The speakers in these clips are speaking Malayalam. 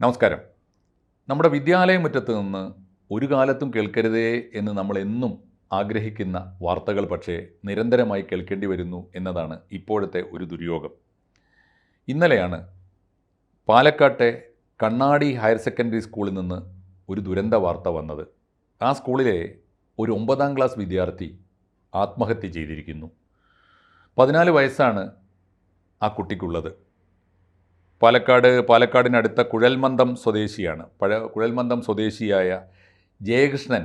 നമസ്കാരം. നമ്മുടെ വിദ്യാലയമുറ്റത്ത് നിന്ന് ഒരു കാലത്തും കേൾക്കരുതേ എന്ന് നമ്മൾ എന്നും ആഗ്രഹിക്കുന്ന വാർത്തകൾ പക്ഷേ നിരന്തരമായി കേൾക്കേണ്ടി വരുന്നു എന്നതാണ് ഇപ്പോഴത്തെ ഒരു ദുര്യോഗം. ഇന്നലെയാണ് പാലക്കാട്ടെ കണ്ണാടി ഹയർ സെക്കൻഡറി സ്കൂളിൽ നിന്ന് ഒരു ദുരന്ത വാർത്ത വന്നത്. ആ സ്കൂളിലെ ഒരു ഒമ്പതാം ക്ലാസ് വിദ്യാർത്ഥി ആത്മഹത്യ ചെയ്തിരിക്കുന്നു. പതിനാല് വയസ്സാണ് ആ കുട്ടിക്കുള്ളത്. പാലക്കാട് പാലക്കാടിനടുത്ത കുഴൽമന്ദം സ്വദേശിയാണ്. പഴ കുഴൽമന്ദം സ്വദേശിയായ ജയകൃഷ്ണൻ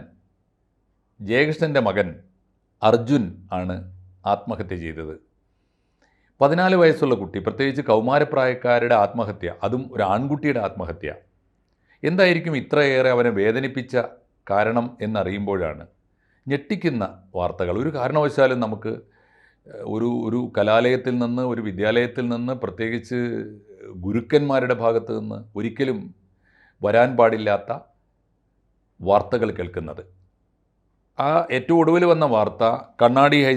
ജയകൃഷ്ണന്റെ മകൻ അർജുൻ ആണ് ആത്മഹത്യ ചെയ്തത്. പതിനാല് വയസ്സുള്ള കുട്ടി പ്രത്യേകിച്ച് കൗമാരപ്രായക്കാരുടെ ആത്മഹത്യ അതും ഒരു ആൺകുട്ടിയുടെ ആത്മഹത്യ. എന്തായിരിക്കും ഇത്രയേറെ അവനെ വേദനിപ്പിച്ച കാരണം എന്നറിയുമ്പോഴാണ് ഞെട്ടിക്കുന്ന വാർത്തകൾ. ഒരു കാരണവശാലും നമുക്ക് ഒരു ഒരു കലാലയത്തിൽ നിന്ന് ഒരു വിദ്യാലയത്തിൽ നിന്ന് പ്രത്യേകിച്ച് ഗുരുക്കന്മാരുടെ ഭാഗത്ത് നിന്ന് ഒരിക്കലും വരാൻ പാടില്ലാത്ത വാർത്തകൾ കേൾക്കുന്നത്. ആ ഏറ്റവും ഒടുവിൽ വന്ന വാർത്ത Kannadi high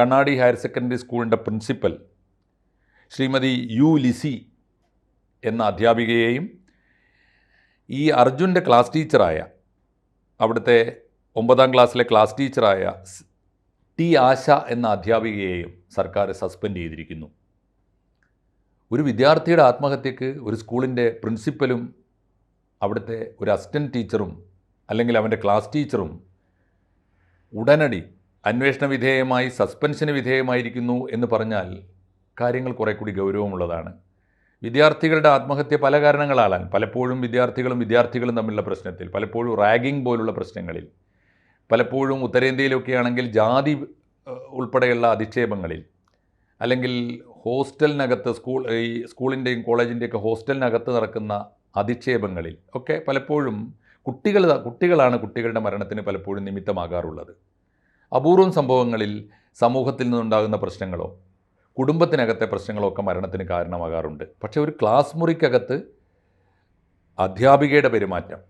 Kannadi higher secondary സ്കൂളിന്റെ പ്രിൻസിപ്പൽ ശ്രീമതി യു ലിസി എന്ന അധ്യാപികയെയും ഈ അർജുന്റെ ക്ലാസ് ടീച്ചറായ അവിടുത്തെ ഒമ്പതാം ക്ലാസ്സിലെ ക്ലാസ് ടീച്ചറായ ടി ആശ എന്ന അധ്യാപികയെയും സർക്കാർ സസ്പെൻഡ് ചെയ്തിരിക്കുന്നു. ഒരു വിദ്യാർത്ഥിയുടെ ആത്മഹത്യക്ക് ഒരു സ്കൂളിന്റെ പ്രിൻസിപ്പലും അവിടുത്തെ ഒരു അസിസ്റ്റന്റ് ടീച്ചറും അല്ലെങ്കിൽ അവന്റെ ക്ലാസ് ടീച്ചറും ഉടനടി അന്വേഷണ വിധേയമായി സസ്പെൻഷന് വിധേയമായിരിക്കുന്നു എന്ന് പറഞ്ഞാൽ കാര്യങ്ങൾ കുറെ കൂടി ഗൗരവമുള്ളതാണ്. വിദ്യാർത്ഥികളുടെ ആത്മഹത്യ പല കാരണങ്ങളാളാൻ പലപ്പോഴും വിദ്യാർത്ഥികളും വിദ്യാർത്ഥികളും തമ്മിലുള്ള പ്രശ്നത്തിൽ പലപ്പോഴും റാഗിംഗ് പോലുള്ള പ്രശ്നങ്ങളിൽ പലപ്പോഴും ഉത്തരേന്ത്യയിലൊക്കെ ആണെങ്കിൽ ജാതി ഉൾപ്പെടെയുള്ള അധിക്ഷേപങ്ങളിൽ അല്ലെങ്കിൽ ഹോസ്റ്റലിനകത്ത് സ്കൂൾ ഈ സ്കൂളിന്റെയും കോളേജിന്റെയൊക്കെ ഹോസ്റ്റലിനകത്ത് നടക്കുന്ന അധിക്ഷേപങ്ങളിൽ ഒക്കെ പലപ്പോഴും കുട്ടികൾ കുട്ടികളാണ് കുട്ടികളുടെ മരണത്തിന് പലപ്പോഴും നിമിത്തമാകാറുള്ളത്. അപൂർവം സംഭവങ്ങളിൽ സമൂഹത്തിൽ നിന്നുണ്ടാകുന്ന പ്രശ്നങ്ങളോ കുടുംബത്തിനകത്തെ പ്രശ്നങ്ങളോ ഒക്കെ മരണത്തിന് കാരണമാകാറുണ്ട്. പക്ഷേ ഒരു ക്ലാസ് മുറിക്കകത്ത് അധ്യാപികയുടെ പെരുമാറ്റം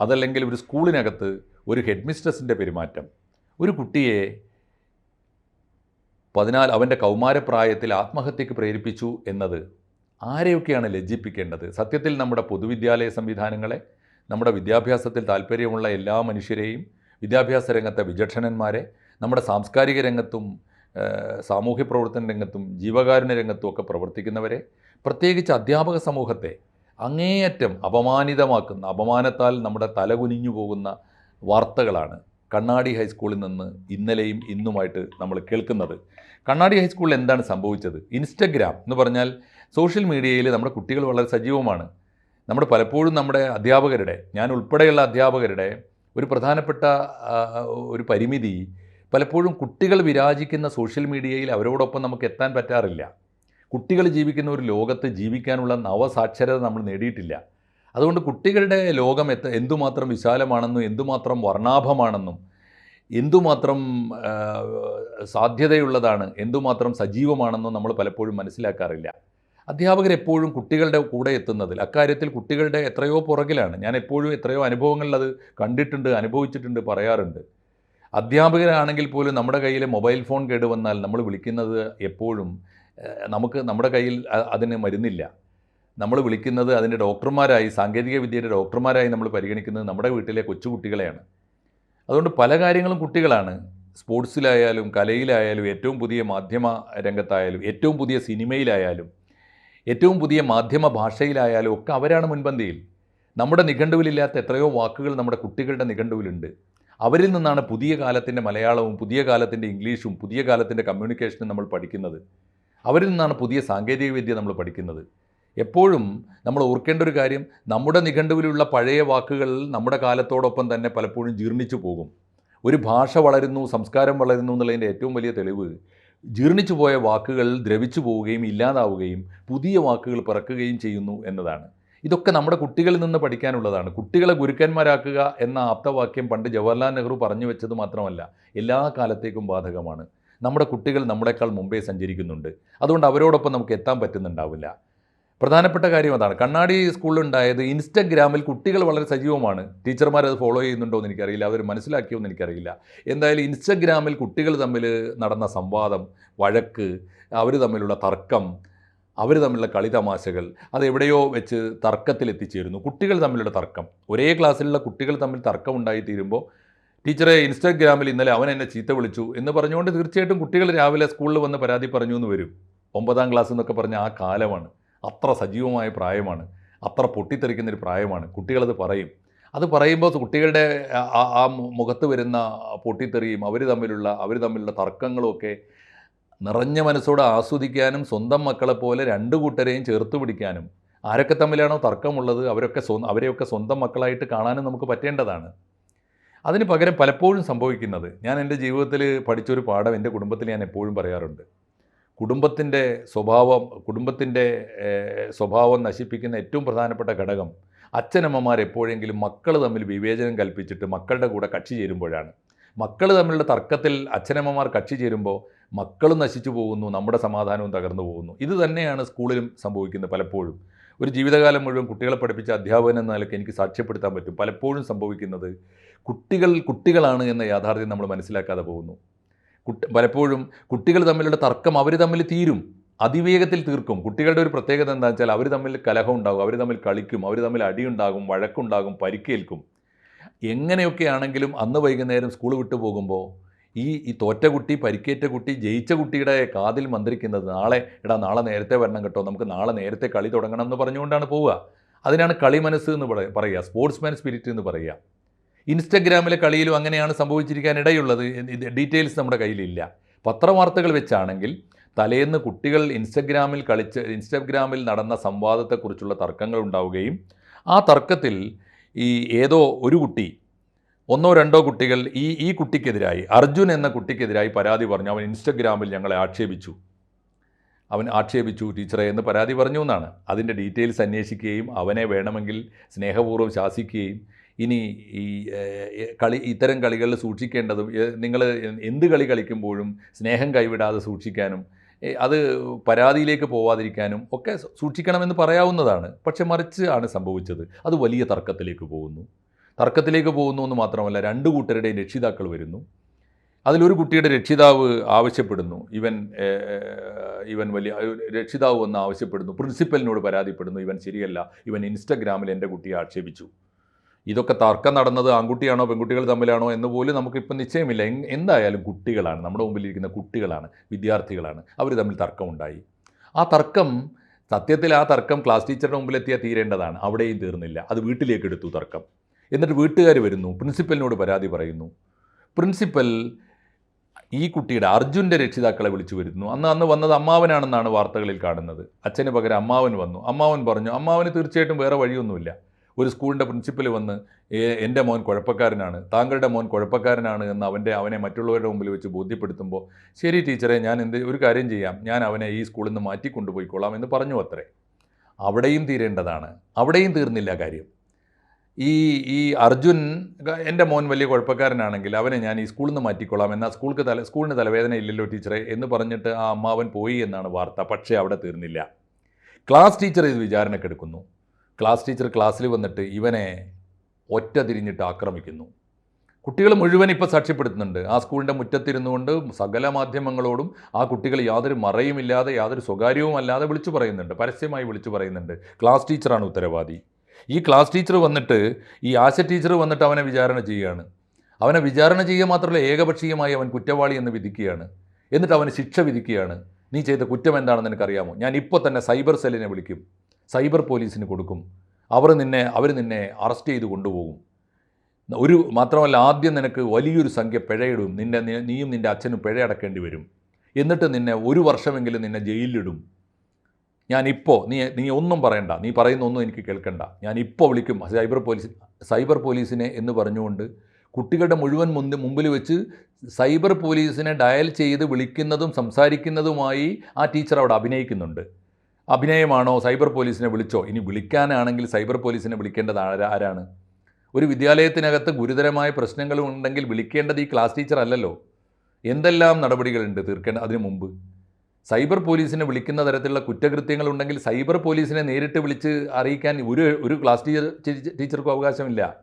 അതല്ലെങ്കിൽ ഒരു സ്കൂളിനകത്ത് ഒരു ഹെഡ്മിസ്ട്രസിന്റെ പെരുമാറ്റം ഒരു കുട്ടിയെ പതിനാല് അവന്റെ കൗമാരപ്രായത്തിൽ ആത്മഹത്യക്ക് പ്രേരിപ്പിച്ചു എന്നത് ആരെയൊക്കെയാണ് ലജ്ജിപ്പിക്കേണ്ടത്? സത്യത്തിൽ നമ്മുടെ പൊതുവിദ്യാലയ സംവിധാനങ്ങളെ നമ്മുടെ വിദ്യാഭ്യാസത്തിൽ താല്പര്യമുള്ള എല്ലാ മനുഷ്യരെയും വിദ്യാഭ്യാസ രംഗത്തെ വിചക്ഷണന്മാരെ നമ്മുടെ സാംസ്കാരിക രംഗത്തും സാമൂഹ്യ പ്രവർത്തന രംഗത്തും ജീവകാരുണ്യ രംഗത്തും ഒക്കെ പ്രവർത്തിക്കുന്നവരെ പ്രത്യേകിച്ച് അധ്യാപക സമൂഹത്തെ അങ്ങേയറ്റം അപമാനിതമാക്കുന്ന അപമാനത്താൽ നമ്മുടെ തലകുനിഞ്ഞു പോകുന്ന വാർത്തകളാണ് കണ്ണാടി ഹൈസ്കൂളിൽ നിന്ന് ഇന്നലെയും ഇന്നുമായിട്ട് നമ്മൾ കേൾക്കുന്നത്. കണ്ണാടി ഹൈസ്കൂളിൽ എന്താണ് സംഭവിച്ചത്? ഇൻസ്റ്റഗ്രാം എന്ന് പറഞ്ഞാൽ സോഷ്യൽ മീഡിയയിൽ നമ്മുടെ കുട്ടികൾ വളരെ സജീവമാണ്. നമ്മുടെ പലപ്പോഴും നമ്മുടെ അധ്യാപകരുടെ ഞാൻ ഉൾപ്പെടെയുള്ള അധ്യാപകരുടെ ഒരു പ്രധാനപ്പെട്ട ഒരു പരിമിതി പലപ്പോഴും കുട്ടികൾ വിരാജിക്കുന്ന സോഷ്യൽ മീഡിയയിൽ അവരോടൊപ്പം നമുക്ക് എത്താൻ പറ്റാറില്ല. കുട്ടികൾ ജീവിക്കുന്ന ഒരു ലോകത്ത് ജീവിക്കാനുള്ള നവസാക്ഷരത നമ്മൾ നേടിയിട്ടില്ല. അതുകൊണ്ട് കുട്ടികളുടെ ലോകം എത്ത എന്തുമാത്രം വിശാലമാണെന്നും എന്തുമാത്രം വർണാഭമാണെന്നും എന്തുമാത്രം സാധ്യതയുള്ളതാണ് എന്തുമാത്രം സജീവമാണെന്നും നമ്മൾ പലപ്പോഴും മനസ്സിലാക്കാറില്ല. അധ്യാപകർ എപ്പോഴും കുട്ടികളുടെ കൂടെ എത്തുന്നതിൽ അക്കാര്യത്തിൽ കുട്ടികളുടെ എത്രയോ പുറകിലാണ്. ഞാൻ എപ്പോഴും എത്രയോ അനുഭവങ്ങളിൽ അത് കണ്ടിട്ടുണ്ട് അനുഭവിച്ചിട്ടുണ്ട് പറയാറുണ്ട്. അധ്യാപകരാണെങ്കിൽ പോലും നമ്മുടെ കയ്യിലെ മൊബൈൽ ഫോൺ കേടുവന്നാൽ നമ്മൾ വിളിക്കുന്നത് എപ്പോഴും നമുക്ക് നമ്മുടെ കയ്യിൽ അതിന് മരുന്നില്ല. നമ്മൾ വിളിക്കുന്നത് അതിന്റെ ഡോക്ടർമാരായി സാങ്കേതിക വിദ്യയുടെ ഡോക്ടർമാരായി നമ്മൾ പരിഗണിക്കുന്നത് നമ്മുടെ വീട്ടിലെ കൊച്ചുകുട്ടികളെയാണ്. അതുകൊണ്ട് പല കാര്യങ്ങളും കുട്ടികളാണ്. സ്പോർട്സിലായാലും കലയിലായാലും ഏറ്റവും പുതിയ മാധ്യമ രംഗത്തായാലും ഏറ്റവും പുതിയ സിനിമയിലായാലും ഏറ്റവും പുതിയ മാധ്യമ ഭാഷയിലായാലും ഒക്കെ അവരാണ് മുൻപന്തിയിൽ. നമ്മുടെ നിഘണ്ടുവിലില്ലാത്ത എത്രയോ വാക്കുകൾ നമ്മുടെ കുട്ടികളുടെ നിഘണ്ടുവിലുണ്ട്. അവരിൽ നിന്നാണ് പുതിയ കാലത്തിന്റെ മലയാളവും പുതിയ കാലത്തിന്റെ ഇംഗ്ലീഷും പുതിയ കാലത്തിന്റെ കമ്മ്യൂണിക്കേഷനും നമ്മൾ പഠിക്കുന്നത്. അവരിൽ നിന്നാണ് പുതിയ സാങ്കേതിക വിദ്യ നമ്മൾ പഠിക്കുന്നത്. എപ്പോഴും നമ്മൾ ഓർക്കേണ്ട ഒരു കാര്യം നമ്മുടെ നിഘണ്ടുവിലുള്ള പഴയ വാക്കുകൾ നമ്മുടെ കാലത്തോടൊപ്പം തന്നെ പലപ്പോഴും ജീർണിച്ചു പോകും. ഒരു ഭാഷ വളരുന്നു സംസ്കാരം വളരുന്നു എന്നുള്ളതിന്റെ ഏറ്റവും വലിയ തെളിവ് ജീർണിച്ചു പോയ വാക്കുകൾ ദ്രവിച്ചു പോവുകയും ഇല്ലാതാവുകയും പുതിയ വാക്കുകൾ പിറക്കുകയും ചെയ്യുന്നു എന്നതാണ്. ഇതൊക്കെ നമ്മുടെ കുട്ടികളിൽ നിന്ന് പഠിക്കാനുള്ളതാണ്. കുട്ടികളെ ഗുരുക്കന്മാരാക്കുക എന്ന ആപ്തവാക്യം പണ്ട് ജവഹർലാൽ നെഹ്റു പറഞ്ഞു വെച്ചത് മാത്രമല്ല എല്ലാ കാലത്തേക്കും ബാധകമാണ്. നമ്മുടെ കുട്ടികൾ നമ്മളെക്കാൾ മുമ്പേ സഞ്ചരിക്കുന്നുണ്ട്. അതുകൊണ്ട് അവരോടൊപ്പം നമുക്ക് എത്താൻ പറ്റുന്നുണ്ടാവില്ല. പ്രധാനപ്പെട്ട കാര്യം അതാണ്. കണ്ണാടി സ്കൂളിലുണ്ടായത് ഇൻസ്റ്റഗ്രാമിൽ കുട്ടികൾ വളരെ സജീവമാണ്. ടീച്ചർമാർ അത് ഫോളോ ചെയ്യുന്നുണ്ടോ എന്ന് എനിക്കറിയില്ല. അവർ മനസ്സിലാക്കിയോ എന്ന് എനിക്കറിയില്ല. എന്തായാലും ഇൻസ്റ്റഗ്രാമിൽ കുട്ടികൾ തമ്മിൽ നടന്ന സംവാദം വഴക്ക് അവർ തമ്മിലുള്ള തർക്കം അവർ തമ്മിലുള്ള കളി തമാശകൾ വെച്ച് തർക്കത്തിൽ എത്തിച്ചേരുന്നു കുട്ടികൾ തമ്മിലുള്ള തർക്കം. ഒരേ ക്ലാസ്സിലുള്ള കുട്ടികൾ തമ്മിൽ തർക്കം ഉണ്ടായിത്തീരുമ്പോൾ ടീച്ചറെ ഇൻസ്റ്റാഗ്രാമിൽ ഇന്നലെ അവൻ എന്നെ ചീത്ത വിളിച്ചു എന്ന് പറഞ്ഞുകൊണ്ട് തീർച്ചയായിട്ടും കുട്ടികൾ രാവിലെ സ്കൂളിൽ വന്ന് പരാതി പറഞ്ഞു എന്ന് വരും. ഒമ്പതാം ക്ലാസ് എന്നൊക്കെ പറഞ്ഞ ആ കാലമാണ്. അത്ര സജീവമായ പ്രായമാണ് അത്ര പൊട്ടിത്തെറിക്കുന്ന ഒരു പ്രായമാണ്. കുട്ടികളത് പറയും. അത് പറയുമ്പോൾ കുട്ടികളുടെ ആ- മുഖത്ത് വരുന്ന പൊട്ടിത്തെറിയും അവർ തമ്മിലുള്ള അവർ തമ്മിലുള്ള തർക്കങ്ങളൊക്കെ നിറഞ്ഞ മനസ്സോടെ ആസ്വദിക്കാനും സ്വന്തം മക്കളെ പോലെ രണ്ട് കൂട്ടരെയും ചേർത്ത് പിടിക്കാനും ആരൊക്കെ തമ്മിലാണോ തർക്കമുള്ളത് അവരൊക്കെ സ്വ അവരെയൊക്കെ സ്വന്തം മക്കളായിട്ട് കാണാനും നമുക്ക് പറ്റേണ്ടതാണ്. അതിന് പകരം പലപ്പോഴും സംഭവിക്കുന്നത് ഞാൻ എന്റെ ജീവിതത്തിൽ പഠിച്ചൊരു പാഠം എന്റെ കുടുംബത്തിൽ ഞാൻ എപ്പോഴും പറയാറുണ്ട്. കുടുംബത്തിന്റെ സ്വഭാവം കുടുംബത്തിന്റെ സ്വഭാവം നശിപ്പിക്കുന്ന ഏറ്റവും പ്രധാനപ്പെട്ട ഘടകം അച്ഛനമ്മമാർ എപ്പോഴെങ്കിലും മക്കൾ തമ്മിൽ വിവേചനം കൽപ്പിച്ചിട്ട് മക്കളുടെ കൂടെ കക്ഷി ചേരുമ്പോഴാണ്. മക്കൾ തമ്മിലുള്ള തർക്കത്തിൽ അച്ഛനമ്മമാർ കക്ഷി ചേരുമ്പോൾ മക്കളും നശിച്ചു പോകുന്നു നമ്മുടെ സമാധാനവും തകർന്നു പോകുന്നു. ഇത് തന്നെയാണ് സ്കൂളിലും സംഭവിക്കുന്നത് പലപ്പോഴും. ഒരു ജീവിതകാലം മുഴുവൻ കുട്ടികളെ പഠിപ്പിച്ച അധ്യാപകൻ എന്ന നിലയ്ക്ക് എനിക്ക് സാക്ഷ്യപ്പെടുത്താൻ പറ്റും. പലപ്പോഴും സംഭവിക്കുന്നത് കുട്ടികൾ കുട്ടികളാണ് എന്ന യാഥാർത്ഥ്യം നമ്മൾ മനസ്സിലാക്കാതെ പോകുന്നു. കുട്ടി പലപ്പോഴും കുട്ടികൾ തമ്മിലുള്ള തർക്കം അവർ തമ്മിൽ തീരും. അതിവേഗത്തിൽ തീർക്കും. കുട്ടികളുടെ ഒരു പ്രത്യേകത എന്താ വെച്ചാൽ അവർ തമ്മിൽ കലഹം ഉണ്ടാകും അവർ തമ്മിൽ കളിക്കും അവർ തമ്മിൽ അടിയുണ്ടാകും വഴക്കുണ്ടാകും പരിക്കേൽക്കും. എങ്ങനെയൊക്കെ ആണെങ്കിലും അന്ന് വൈകുന്നേരം സ്കൂൾ വിട്ടു പോകുമ്പോൾ ഈ ഈ തോറ്റ കുട്ടി പരിക്കേറ്റ കുട്ടി ജയിച്ച കുട്ടിയുടെ കാതിൽ മന്ത്രിക്കുന്നത് നാളെ എടാ നാളെ നേരത്തെ വരണം കേട്ടോ നമുക്ക് നാളെ നേരത്തെ കളി തുടങ്ങണം എന്ന് പറഞ്ഞുകൊണ്ടാണ് പോവുക. അതിനാണ് കളി മനസ്സ് എന്ന് പറ- പറയുക സ്പോർട്സ്മാൻ സ്പിരിറ്റ് എന്ന് പറയുക. ഇൻസ്റ്റഗ്രാമിലെ കളിയിലും അങ്ങനെയാണ് സംഭവിച്ചിരിക്കാൻ ഇടയുള്ളത് ഡീറ്റെയിൽസ് നമ്മുടെ കയ്യിലില്ല. പത്രവാർത്തകൾ വെച്ചാണെങ്കിൽ തലേന്ന് കുട്ടികൾ ഇൻസ്റ്റഗ്രാമിൽ കളിച്ച് ഇൻസ്റ്റഗ്രാമിൽ നടന്ന സംവാദത്തെക്കുറിച്ചുള്ള തർക്കങ്ങൾ ഉണ്ടാവുകയും ആ തർക്കത്തിൽ ഈ ഏതോ ഒരു കുട്ടി ഒന്നോ രണ്ടോ കുട്ടികൾ ഈ ഈ കുട്ടിക്കെതിരായി അർജുൻ എന്ന കുട്ടിക്കെതിരായി പരാതി പറഞ്ഞു. അവൻ ഇൻസ്റ്റഗ്രാമിൽ ഞങ്ങളെ ആക്ഷേപിച്ചു. അവൻ ആക്ഷേപിച്ചു ടീച്ചറെ എന്ന് പരാതി പറഞ്ഞു എന്നാണ്. അതിന്റെ ഡീറ്റെയിൽസ് അന്വേഷിക്കുകയും അവനെ വേണമെങ്കിൽ സ്നേഹപൂർവം ശാസിക്കുകയും ഇനി ഈ കളി ഇത്തരം കളികളിൽ സൂക്ഷിക്കേണ്ടതും നിങ്ങൾ എന്ത് കളി കളിക്കുമ്പോഴും സ്നേഹം കൈവിടാതെ സൂക്ഷിക്കാനും അത് പരാതിയിലേക്ക് പോവാതിരിക്കാനും ഒക്കെ സൂക്ഷിക്കണമെന്ന് പറയാവുന്നതാണ്. പക്ഷെ മറിച്ച് ആണ് സംഭവിച്ചത്. അത് വലിയ തർക്കത്തിലേക്ക് പോകുന്നു. തർക്കത്തിലേക്ക് പോകുന്നു എന്ന് മാത്രമല്ല രണ്ട് കൂട്ടരുടെയും രക്ഷിതാക്കൾ വരുന്നു. അതിലൊരു കുട്ടിയുടെ രക്ഷിതാവ് ആവശ്യപ്പെടുന്നു. ഇവൻ ഇവൻ വലിയ രക്ഷിതാവ് വന്ന് ആവശ്യപ്പെടുന്നു. പ്രിൻസിപ്പലിനോട് പരാതിപ്പെടുന്നു. ഇവൻ ശരിയല്ല. ഇവൻ ഇൻസ്റ്റഗ്രാമിൽ എന്റെ കുട്ടിയെ ആക്ഷേപിച്ചു. ഇതൊക്കെ തർക്കം നടന്നത് ആൺകുട്ടിയാണോ പെൺകുട്ടികൾ തമ്മിലാണോ എന്ന് പോലും നമുക്കിപ്പോൾ നിശ്ചയമില്ല. എന്തായാലും കുട്ടികളാണ് നമ്മുടെ മുമ്പിലിരിക്കുന്ന കുട്ടികളാണ് വിദ്യാർത്ഥികളാണ്. അവർ തമ്മിൽ തർക്കമുണ്ടായി. ആ തർക്കം സത്യത്തിൽ ആ തർക്കം ക്ലാസ് ടീച്ചറുടെ മുമ്പിലെത്തിയാൽ തീരേണ്ടതാണ്. അവിടെയും തീർന്നില്ല. അത് വീട്ടിലേക്ക് എടുത്തു തർക്കം. എന്നിട്ട് വീട്ടുകാർ വരുന്നു പ്രിൻസിപ്പലിനോട് പരാതി പറയുന്നു. പ്രിൻസിപ്പൽ ഈ കുട്ടിയുടെ അർജുന്റെ രക്ഷിതാക്കളെ വിളിച്ചു വരുന്നു അന്ന് അന്ന് വന്നത് അമ്മാവനാണെന്നാണ് വാർത്തകളിൽ കാണുന്നത്. അച്ഛന് പകരം അമ്മാവൻ വന്നു. അമ്മാവൻ പറഞ്ഞു അമ്മാവന് തീർച്ചയായിട്ടും വേറെ വഴിയൊന്നുമില്ല. ഒരു സ്കൂളിന്റെ പ്രിൻസിപ്പൽ വന്ന് എന്റെ മോൻ കുഴപ്പക്കാരനാണ്. താങ്കളുടെ മോൻ കുഴപ്പക്കാരനാണ് എന്ന് അവന്റെ അവനെ മറ്റുള്ളവരുടെ മുമ്പിൽ വെച്ച് ബോധ്യപ്പെടുത്തുമ്പോൾ ശരി ടീച്ചറെ ഞാൻ എന്ത് ഒരു കാര്യം ചെയ്യാം. ഞാൻ അവനെ ഈ സ്കൂളിൽ നിന്ന് മാറ്റി കൊണ്ടുപോയിക്കൊള്ളാം എന്ന് പറഞ്ഞു അത്രേ. അവിടെയും തീരേണ്ടതാണ്. അവിടെയും തീർന്നില്ല കാര്യം. ഈ ഈ അർജുൻ എന്റെ മോൻ വലിയ കുഴപ്പക്കാരനാണെങ്കിൽ അവനെ ഞാൻ ഈ സ്കൂളിൽ നിന്ന് മാറ്റിക്കൊള്ളാം എന്നാൽ സ്കൂൾക്ക് തല സ്കൂളിന് തലവേദന ഇല്ലല്ലോ ടീച്ചറെ എന്ന് പറഞ്ഞിട്ട് ആ അമ്മാവൻ പോയി എന്നാണ് വാർത്ത. പക്ഷേ അവിടെ തീർന്നില്ല. ക്ലാസ് ടീച്ചർ ഇത് വിചാരണക്കെടുക്കുന്നു. ക്ലാസ് ടീച്ചർ ക്ലാസ്സിൽ വന്നിട്ട് ഇവനെ ഒറ്റ തിരിഞ്ഞിട്ട് ആക്രമിക്കുന്നു. കുട്ടികൾ മുഴുവൻ ഇപ്പോൾ സാക്ഷ്യപ്പെടുത്തുന്നുണ്ട്. ആ സ്കൂളിന്റെ മുറ്റത്തിരുന്നുകൊണ്ട് സകല മാധ്യമങ്ങളോടും ആ കുട്ടികൾ യാതൊരു മറയുമില്ലാതെ യാതൊരു സ്വകാര്യവും അല്ലാതെ വിളിച്ചു പറയുന്നുണ്ട്. പരസ്യമായി വിളിച്ചു പറയുന്നുണ്ട്. ക്ലാസ് ടീച്ചറാണ് ഉത്തരവാദി. ഈ ക്ലാസ് ടീച്ചർ വന്നിട്ട് ഈ ആശ ടീച്ചർ വന്നിട്ട് അവനെ വിചാരണ ചെയ്യുകയാണ്. അവനെ വിചാരണ ചെയ്യുക മാത്രമല്ല ഏകപക്ഷീയമായി അവൻ കുറ്റവാളി എന്ന് വിധിക്കുകയാണ്. എന്നിട്ട് അവന് ശിക്ഷ വിധിക്കുകയാണ്. നീ ചെയ്ത കുറ്റം എന്താണെന്ന് എനിക്കറിയാമോ? ഞാൻ ഇപ്പോൾ തന്നെ സൈബർ സെല്ലിനെ വിളിക്കും. സൈബർ പോലീസിന് കൊടുക്കും. അവർ നിന്നെ അവർ നിന്നെ അറസ്റ്റ് ചെയ്ത് കൊണ്ടുപോകും. ഒരു മാത്രമല്ല ആദ്യം നിനക്ക് വലിയൊരു സംഖ്യ പിഴയിടും. നിന്നെ നീയും നിന്റെ അച്ഛനും പിഴ അടക്കേണ്ടി വരും. എന്നിട്ട് നിന്നെ ഒരു വർഷമെങ്കിലും നിന്നെ ജയിലിലിടും. ഞാനിപ്പോൾ നീ നീ ഒന്നും പറയണ്ട. നീ പറയുന്ന ഒന്നും എനിക്ക് കേൾക്കണ്ട. ഞാനിപ്പോൾ വിളിക്കും. സൈബർ പോലീസ് സൈബർ പോലീസിനെ എന്ന് പറഞ്ഞുകൊണ്ട് കുട്ടികളുടെ മുഴുവൻ മുന്തി മുമ്പിൽ വെച്ച് സൈബർ പോലീസിനെ ഡയൽ ചെയ്ത് വിളിക്കുന്നതും സംസാരിക്കുന്നതുമായി ആ ടീച്ചർ അവിടെ അഭിനയിക്കുന്നുണ്ട്. അഭിനയമാണോ സൈബർ പോലീസിനെ വിളിച്ചോ? ഇനി വിളിക്കാനാണെങ്കിൽ സൈബർ പോലീസിനെ വിളിക്കേണ്ടത് ആരാ- ആരാണ്? ഒരു വിദ്യാലയത്തിനകത്ത് ഗുരുതരമായ പ്രശ്നങ്ങളുണ്ടെങ്കിൽ വിളിക്കേണ്ടത് ഈ ക്ലാസ് ടീച്ചർ അല്ലല്ലോ. എന്തെല്ലാം നടപടികളുണ്ട് തീർക്കേണ്ട അതിനു മുമ്പ്? സൈബർ പോലീസിനെ വിളിക്കുന്ന തരത്തിലുള്ള കുറ്റകൃത്യങ്ങൾ ഉണ്ടെങ്കിൽ സൈബർ പോലീസിനെ നേരിട്ട് വിളിച്ച് അറിയിക്കാൻ ഒരു ഒരു ക്ലാസ് ടീച്ചർ- ടീച്ചർക്കും അവകാശമില്ല.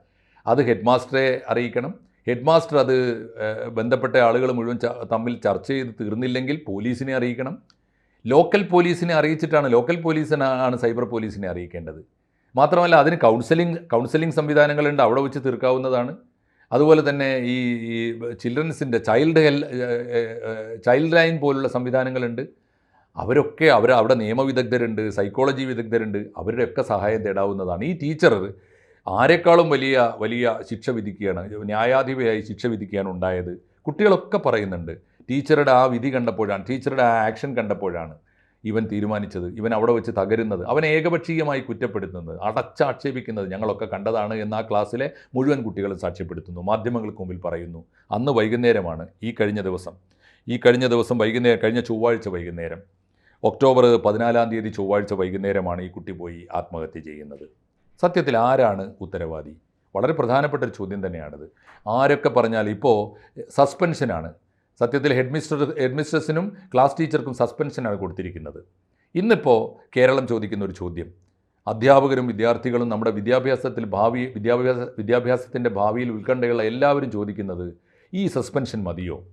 അത് ഹെഡ് മാസ്റ്ററെ അറിയിക്കണം. ഹെഡ് മാസ്റ്റർ അത് ബന്ധപ്പെട്ട ആളുകൾ മുഴുവൻ തമ്മിൽ ചർച്ച ചെയ്ത് തീർന്നില്ലെങ്കിൽ പോലീസിനെ അറിയിക്കണം. ലോക്കൽ പോലീസിനെ അറിയിച്ചിട്ടാണ് ലോക്കൽ പോലീസിനാണ് സൈബർ പോലീസിനെ അറിയിക്കേണ്ടത്. മാത്രമല്ല അതിന് കൗൺസിലിംഗ് കൗൺസിലിംഗ് സംവിധാനങ്ങളുണ്ട് അവിടെ വെച്ച് തീർക്കാവുന്നതാണ്. അതുപോലെ തന്നെ ഈ ഈ ചിൽഡ്രൻസിന്റെ ചൈൽഡ് ഹെൽ ചൈൽഡ് ലൈൻ പോലുള്ള സംവിധാനങ്ങളുണ്ട്. അവരൊക്കെ അവർ അവിടെ നിയമവിദഗ്ധരുണ്ട് സൈക്കോളജി വിദഗ്ധരുണ്ട് അവരുടെയൊക്കെ സഹായം തേടാവുന്നതാണ്. ഈ ടീച്ചർ ആരെക്കാളും വലിയ വലിയ ശിക്ഷ വിധിക്കുകയാണ് ന്യായാധിപയായി ശിക്ഷ വിധിക്കുകയാണ് ഉണ്ടായത്. കുട്ടികളൊക്കെ പറയുന്നുണ്ട് ടീച്ചറുടെ ആ വിധി കണ്ടപ്പോഴാണ് ടീച്ചറുടെ ആ ആക്ഷൻ കണ്ടപ്പോഴാണ് ഇവൻ തീരുമാനിച്ചത്. ഇവൻ അവിടെ വെച്ച് തകരുന്നത്. അവൻ ഏകപക്ഷീയമായി കുറ്റപ്പെടുത്തുന്നത് അടച്ചാക്ഷേപിക്കുന്നത് ഞങ്ങളൊക്കെ കണ്ടതാണ് എന്ന് ആ ക്ലാസ്സിലെ മുഴുവൻ കുട്ടികളും സാക്ഷ്യപ്പെടുത്തുന്നു. മാധ്യമങ്ങൾക്ക് മുമ്പിൽ പറയുന്നു അന്ന് വൈകുന്നേരമാണ് ഈ കഴിഞ്ഞ ദിവസം. ഈ കഴിഞ്ഞ ദിവസം വൈകുന്നേരം കഴിഞ്ഞ ചൊവ്വാഴ്ച വൈകുന്നേരം. ഒക്ടോബർ പതിനാലാം തീയതി ചൊവ്വാഴ്ച വൈകുന്നേരമാണ് ഈ കുട്ടി പോയി ആത്മഹത്യ ചെയ്യുന്നത്. സത്യത്തിൽ ആരാണ് ഉത്തരവാദി? വളരെ പ്രധാനപ്പെട്ട ഒരു ചോദ്യം തന്നെയാണിത്. ആരൊക്കെ പറഞ്ഞാൽ ഇപ്പോൾ സസ്പെൻഷനാണ്. സത്യത്തിൽ ഹെഡ് മിസ്റ്റർ ഹെഡ് ക്ലാസ് ടീച്ചർക്കും സസ്പെൻഷനാണ് കൊടുത്തിരിക്കുന്നത്. ഇന്നിപ്പോൾ കേരളം ചോദിക്കുന്ന ഒരു ചോദ്യം. അധ്യാപകരും വിദ്യാർത്ഥികളും നമ്മുടെ വിദ്യാഭ്യാസത്തിൽ ഭാവി വിദ്യാഭ്യാസ വിദ്യാഭ്യാസത്തിന്റെ ഭാവിയിൽ ഉത്കണ്ഠയുള്ള എല്ലാവരും ചോദിക്കുന്നത് ഈ സസ്പെൻഷൻ മതിയോ?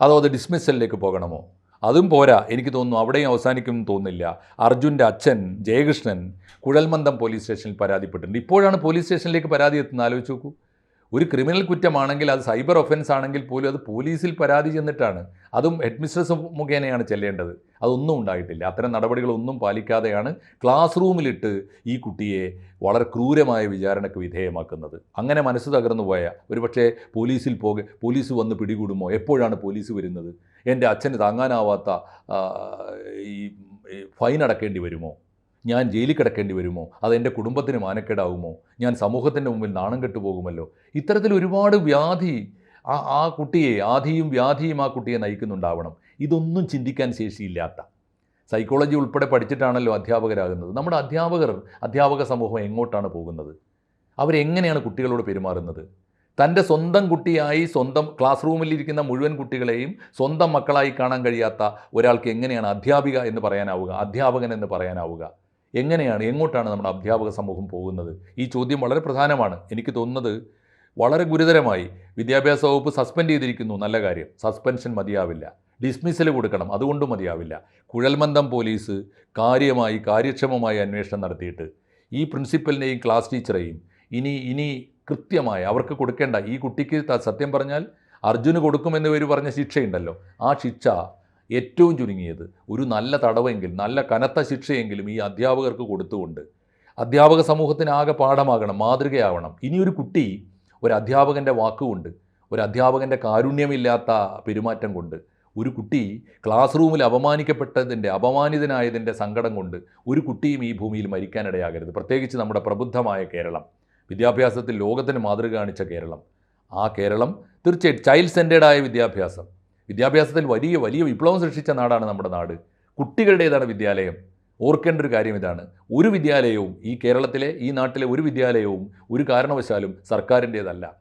അതോ അത് ഡിസ്മിസലിലേക്ക് പോകണമോ? അതും പോരാ. എനിക്ക് തോന്നുന്നു അവിടെയും അവസാനിക്കും തോന്നുന്നില്ല. അർജുന്റെ അച്ഛൻ ജയകൃഷ്ണൻ കുഴൽമന്ദം പോലീസ് സ്റ്റേഷനിൽ പരാതിപ്പെട്ടിട്ടുണ്ട്. ഇപ്പോഴാണ് പോലീസ് സ്റ്റേഷനിലേക്ക് പരാതി എത്തുന്നത്? ആലോചിച്ച് നോക്കൂ. ഒരു ക്രിമിനൽ കുറ്റമാണെങ്കിൽ അത് സൈബർ ഒഫൻസ് ആണെങ്കിൽ പോലും അത് പോലീസിൽ പരാതി ചെന്നിട്ടാണ്. അതും ഹെഡ്മിസ്ട്രസ് മുഖേനയാണ് ചെല്ലേണ്ടത്. അതൊന്നും ഉണ്ടായിട്ടില്ല. അത്തരം നടപടികളൊന്നും പാലിക്കാതെയാണ് ക്ലാസ് റൂമിലിട്ട് ഈ കുട്ടിയെ വളരെ ക്രൂരമായ വിചാരണയ്ക്ക് വിധേയമാക്കുന്നത്. അങ്ങനെ മനസ്സ് തകർന്നു പോയ ഒരുപക്ഷെ പോലീസിൽ പോകെ പോലീസ് വന്ന് പിടികൂടുമോ? എപ്പോഴാണ് പോലീസ് വരുന്നത്? എന്റെ അച്ഛന് താങ്ങാനാവാത്ത ഈ ഈ ഫൈൻ അടക്കേണ്ടി വരുമോ? ഞാൻ ജയിലിൽ കിടക്കേണ്ടി വരുമോ? അതെന്റെ കുടുംബത്തിന് മാനക്കേടാവുമോ? ഞാൻ സമൂഹത്തിന്റെ മുമ്പിൽ നാണം കെട്ടുപോകുമല്ലോ? ഇത്തരത്തിൽ ഒരുപാട് വ്യാധി ആ ആ കുട്ടിയെ ആധിയും വ്യാധിയും ആ കുട്ടിയെ നയിക്കുന്നുണ്ടാവണം. ഇതൊന്നും ചിന്തിക്കാൻ ശേഷിയില്ലാത്ത. സൈക്കോളജി ഉൾപ്പെടെ പഠിച്ചിട്ടാണല്ലോ അധ്യാപകരാകുന്നത്. നമ്മുടെ അധ്യാപകർ അധ്യാപക സമൂഹം എങ്ങോട്ടാണ് പോകുന്നത്? അവരെങ്ങനെയാണ് കുട്ടികളോട് പെരുമാറുന്നത്? തന്റെ സ്വന്തം കുട്ടിയായി സ്വന്തം ക്ലാസ് റൂമിലിരിക്കുന്ന മുഴുവൻ കുട്ടികളെയും സ്വന്തം മക്കളായി കാണാൻ കഴിയാത്ത ഒരാൾക്ക് എങ്ങനെയാണ് അധ്യാപിക എന്ന് പറയാനാവുക അധ്യാപകൻ എന്ന് പറയാനാവുക? എങ്ങനെയാണ് എങ്ങോട്ടാണ് നമ്മുടെ അധ്യാപക സമൂഹം പോകുന്നത്? ഈ ചോദ്യം വളരെ പ്രധാനമാണ്. എനിക്ക് തോന്നുന്നത് വളരെ ഗുരുതരമായി വിദ്യാഭ്യാസ വകുപ്പ് സസ്പെൻഡ് ചെയ്തിരിക്കുന്നു നല്ല കാര്യം. സസ്പെൻഷൻ മതിയാവില്ല. ഡിസ്മിസൽ കൊടുക്കണം അതുകൊണ്ടും മതിയാവില്ല. കുഴൽമന്ദം പോലീസ് കാര്യമായി കാര്യക്ഷമമായി അന്വേഷണം നടത്തിയിട്ട് ഈ പ്രിൻസിപ്പലിനെയും ക്ലാസ് ടീച്ചറെയും ഇനി ഇനി കൃത്യമായി അവർക്ക് കൊടുക്കേണ്ട ഈ കുട്ടിക്ക് സത്യം പറഞ്ഞാൽ അർജുന് കൊടുക്കുമെന്ന് പേര് പറഞ്ഞ ശിക്ഷയുണ്ടല്ലോ. ആ ശിക്ഷ ഏറ്റവും ചുരുങ്ങിയത് ഒരു നല്ല തടവെങ്കിൽ നല്ല കനത്ത ശിക്ഷയെങ്കിലും ഈ അധ്യാപകർക്ക് കൊടുത്തുകൊണ്ട് അധ്യാപക സമൂഹത്തിനാകെ പാഠമാകണം മാതൃകയാവണം. ഇനിയൊരു കുട്ടി ഒരു അധ്യാപകന്റെ വാക്കുകൊണ്ട് ഒരു അധ്യാപകന്റെ കാരുണ്യമില്ലാത്ത പെരുമാറ്റം കൊണ്ട് ഒരു കുട്ടി ക്ലാസ് റൂമിൽ അപമാനിക്കപ്പെട്ടതിന്റെ അപമാനിതനായതിന്റെ സങ്കടം കൊണ്ട് ഒരു കുട്ടിയും ഈ ഭൂമിയിൽ മരിക്കാനിടയാകരുത്. പ്രത്യേകിച്ച് നമ്മുടെ പ്രബുദ്ധമായ കേരളം. വിദ്യാഭ്യാസത്തിൽ ലോകത്തിന് മാതൃക കാണിച്ച കേരളം. ആ കേരളം തീർച്ചയായിട്ടും ചൈൽഡ് സെന്റേഡായ വിദ്യാഭ്യാസം. വിദ്യാഭ്യാസത്തിൽ വലിയ വലിയ വിപ്ലവം സൃഷ്ടിച്ച നാടാണ് നമ്മുടെ നാട്. കുട്ടികളുടേതാണ് വിദ്യാലയം. ഓർക്കേണ്ട ഒരു കാര്യം ഇതാണ്. ഒരു വിദ്യാലയവും ഈ കേരളത്തിലെ ഈ നാട്ടിലെ ഒരു വിദ്യാലയവും ഒരു കാരണവശാലും സർക്കാരിന്റേതല്ല.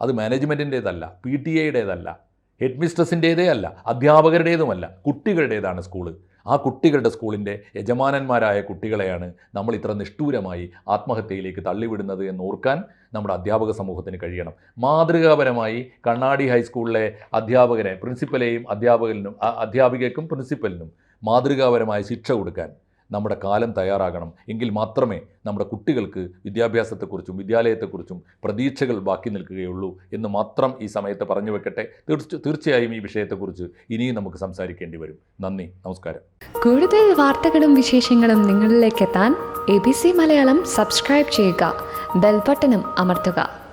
അത് മാനേജ്മെന്റിന്റേതല്ല പി ടി എയുടേതല്ല ഹെഡ് മിസ്ട്രസിന്റേതേ അല്ല അധ്യാപകരുടേതുമല്ല കുട്ടികളുടേതാണ് സ്കൂൾ. ആ കുട്ടികളുടെ സ്കൂളിന്റെ യജമാനന്മാരായ കുട്ടികളെയാണ് നമ്മൾ ഇത്ര നിഷ്ഠൂരമായി ആത്മഹത്യയിലേക്ക് തള്ളിവിടുന്നത് എന്ന് ഓർക്കാൻ നമ്മുടെ അധ്യാപക സമൂഹത്തിന് കഴിയണം. മാതൃകാപരമായി കണ്ണാടി ഹൈസ്കൂളിലെ അധ്യാപകരെ പ്രിൻസിപ്പലെയും അധ്യാപകനും അധ്യാപികയ്ക്കും പ്രിൻസിപ്പലിനും മാതൃകാപരമായ ശിക്ഷ കൊടുക്കാൻ നമ്മുടെ കാലം തയ്യാറാകണം. എങ്കിൽ മാത്രമേ നമ്മുടെ കുട്ടികൾക്ക് വിദ്യാഭ്യാസത്തെക്കുറിച്ചും വിദ്യാലയത്തെക്കുറിച്ചും പ്രതീക്ഷകൾ ബാക്കി നിൽക്കുകയുള്ളൂ എന്ന് മാത്രം ഈ സമയത്ത് പറഞ്ഞു വെക്കട്ടെ. തീർച്ച തീർച്ചയായും ഈ വിഷയത്തെക്കുറിച്ച് ഇനിയും നമുക്ക് സംസാരിക്കേണ്ടി വരും. നന്ദി നമസ്കാരം. കൂടുതൽ വാർത്തകളും വിശേഷങ്ങളും നിങ്ങളിലേക്ക് എത്താൻ A B C Malayalam subscribe ചെയ്യുക. ബെൽബട്ടനും അമർത്തുക.